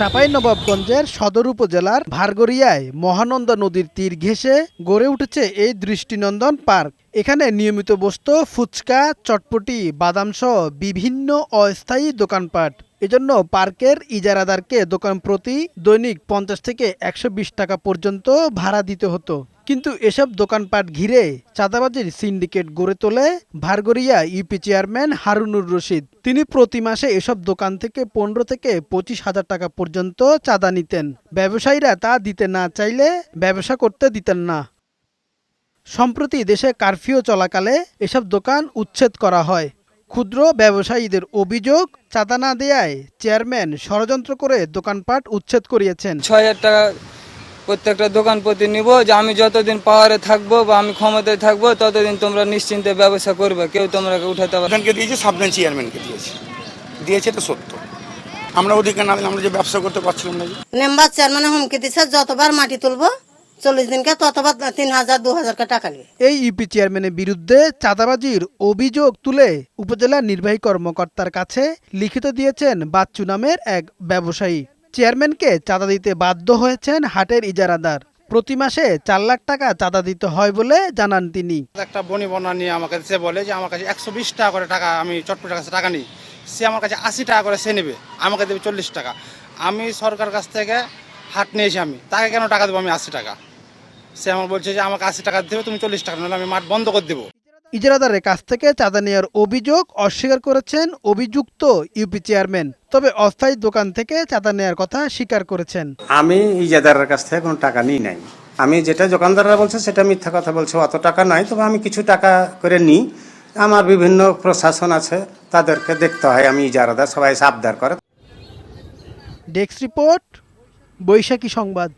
চাঁপাইনবাবগঞ্জের সদর উপজেলার ভারগরিয়ায় মহানন্দা নদীর তীর ঘেঁষে গড়ে উঠেছে এই দৃষ্টিনন্দন পার্ক। এখানে নিয়মিত বসত, ফুচকা, চটপটি, বাদামসহ বিভিন্ন অস্থায়ী দোকানপাট। এজন্য পার্কের ইজারাদারকে দোকান প্রতি দৈনিক পঞ্চাশ থেকে একশো বিশ টাকা পর্যন্ত ভাড়া দিতে হতো। কিন্তু এসব দোকানপাট ঘিরে চাঁদাবাজির সিন্ডিকেট গড়ে তোলে ভারগরিয়া ইউপি চেয়ারম্যান হারুনুর রশিদ। তিনি প্রতি মাসে এসব দোকান থেকে পনেরো থেকে পঁচিশ হাজার টাকা পর্যন্ত চাঁদা নিতেন। ব্যবসায়ীরা তা দিতে না চাইলে ব্যবসা করতে দিতেন না। সম্প্রতি দেশে কারফিউ চলাকালে এসব দোকান উচ্ছেদ করা হয়। ক্ষুদ্র ব্যবসায়ীদের অভিযোগ, চাঁদা না দেয়ায় চেয়ারম্যান ষড়যন্ত্র করে দোকানপাট উচ্ছেদ করিয়েছেন। ছয় হাজার টাকা প্রত্যেকটা দোকান প্রতি নিব যে আমি যতদিন পাওয়ারে থাকব বা আমি ক্ষমতায় থাকব ততদিন তোমরা নিশ্চিন্তে ব্যবসা করবে কেউ তোমরা উঠাতে পারবে। দিয়েছে সাবধান চেয়ারম্যানকে দিয়েছে দিয়েছে তো সত্য আমরা অধিকার না আমরা যে ব্যবসা করতে পারছিলাম না। মেম্বার চেয়ারম্যানে হুমকি দিছে যতবার মাটি তুলবো চল্লিশ দিনকে ততবার তিন হাজার দু হাজার টাকা নেবে এই ইউপি চেয়ারম্যানের বিরুদ্ধে চাঁদাবাজির অভিযোগ তুলে উপজেলা নির্বাহী কর্মকর্তার কাছে লিখিত দিয়েছেন বাচ্চু নামের এক ব্যবসায়ী চেয়ারম্যানকে চাঁদা দিতে বাধ্য হয়েছেন হাটের ইজারাদার। প্রতি মাসে চার লাখ টাকা চাঁদা দিতে হয় বলে জানান তিনি। একটা বনি বনা নিয়ে আমাকে সে বলে যে, আমার কাছে একশো বিশ টাকা করে টাকা, আমি চটপটের কাছে টাকা নিই। সে আমার কাছে আশি টাকা করে সে নেবে, আমাকে দেবে চল্লিশ টাকা। আমি সরকার কাছ থেকে হাট নিয়েছি আমি, তাকে কেন টাকা দেবো আমি আশি টাকা? সে আমার বলছে যে, আমাকে আশি টাকা দেবে, তুমি চল্লিশ টাকা, নাহলে আমি মাঠ বন্ধ করে দেবো। ইজারাদারের কাছ থেকে চাঁদা নেওয়ার অভিযোগ অস্বীকার করেছেন অভিযুক্ত ইউপি চেয়ারম্যান। তবে অস্থায়ী দোকান থেকে চাঁদা নেওয়ার কথা স্বীকার করেছেন। আমি ইজাদারের কাছ থেকে কোনো টাকা নিই নাই। আমি যেটা দোকানদাররা বলছে সেটা মিথ্যা কথা বলছে অত টাকা নাই তবে আমি কিছু টাকা করে নিই। আমার বিভিন্ন প্রশাসন আছে তাদেরকে দেখতে হয় আমি ইজারাদার সবাই সাবধার করে। ডেস্ক রিপোর্ট বৈশাখী সংবাদ।